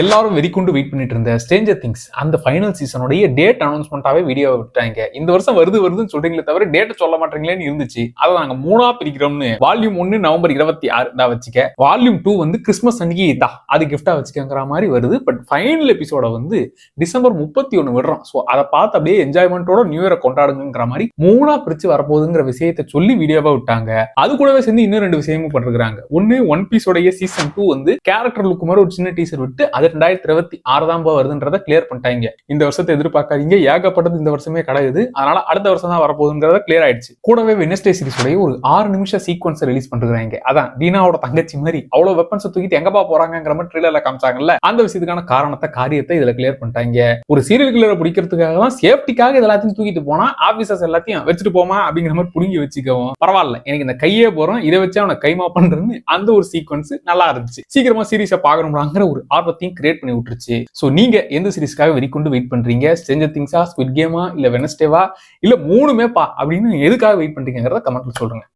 எல்லாரும் வெறிக்கொண்டு வெயிட் பண்ணிட்டு இருந்த ஸ்டேஞ்சர் திங்ஸ் அந்த ஃபைனல் சீசனுடைய டேட் அனௌன்ஸ்மெண்ட்டாவே வீடியோ விட்டாங்க. இந்த வருஷம் வருது வருதுன்னு சொல்றீங்களே தவிர டேட்டை சொல்ல மாட்டீங்களேன்னு இருந்துச்சு. அதை நாங்க மூணா பிரிக்கிறோம்னு. வால்யூம் ஒன்னு நவம்பர் இருபத்தி ஆறு தான் வச்சுக்க. வால்யூம் டூ வந்து கிறிஸ்மஸ் அன்னைக்கு இதா. அது கிஃப்டா வச்சுக்கங்கிற மாதிரி வருது. பட் ஃபைனல் எபிசோட வந்து டிசம்பர் முப்பத்தி ஒன்று விடுறோம். ஸோ அதை பார்த்து அப்படியே என்ஜாய்மெண்ட்டோட நியூ இயரை கொண்டாடுங்கிற மாதிரி மூணா பிரிச்சு வரப்போகுதுங்கிற விஷயத்தை சொல்லி வீடியோவா விட்டாங்க. அது கூடவே சேர்ந்து இன்னும் ரெண்டு விஷயமும் பண்ணிருக்காங்க ஒன்னு ஒன் பீஸோடைய சீசன் டூ வந்து கேரக்டர் லுக்கு மாதிரி ஒரு சின்ன டீசர் விட்டு அது ரெண்டாயிரத்தி இருபத்தி ஆறாம் தான் வருதுன்றத கிளியர் பண்ணிட்டாங்க. இந்த வருஷத்தை எதிர்பார்க்காதீங்க. ஏகப்பட்டது இந்த வருஷமே கிடையாது. அதனால அடுத்த வருஷம் தான் வரப்போகுதுங்கிறத கிளியர் ஆயிடுச்சு. கூடவே வெனஸ்டே சீரிஸோடைய ஒரு ஆறு நிமிஷம் சீக்வன்ஸ் ரிலீஸ் பண்றாங்க அதான் தீனாவோட தங்கச்சி மாதிரி. அவ்வளவு வெப்பன்ஸ் தூக்கிட்டு எங்கப்பா போறாங்கிற மாதிரி ட்ரெயிலர்ல காமிச்சாங்கல்ல. அந்த விஷயத்துக்கான காரணத்தை காரியத்தை இதுல கிளியர் பண்ணிட்டாங்க. ஒரு சீரியல் கிளியரை பிடிக்கிறதுக்காக தான் சேஃப்டிக்காக இது எல்லாத்தையும் தூக்கிட்டு போனா ஆபீசர்ஸ் எல்லாத்தையும் வச்சுட்டு போமா அப்படிங்கிற மாதிரி புடுங்கி வச்சுக்கவும். பரவாயில்ல. எனக்கு இந்த கையே போறோம். இதை வச்சு அவனை கைமா பண்றதுன்னு அந்த ஒரு சீக்வன்ஸ் நல்லா இருந்துச்சு. சீக்கிரமா சீரியஸை பாக்கணும்லாங்கிற ஒரு ஆர்வத்தையும் கிரியேட் பண்ணி விட்டுருச்சு. ஸோ நீங்க எந்த சீரிஸ்க்காக வெறிக்கொண்டு வெயிட் பண்றீங்க? ஸ்ட்ரேஞ்சர் திங்ஸா ஸ்குவிட் கேமா இல்ல வெனஸ்டேவா இல்ல மூணுமேப்பா அப்படின்னு எதுக்காக வெயிட் பண்றீங்கிறத கமெண்ட்ல சொல்லுங்க.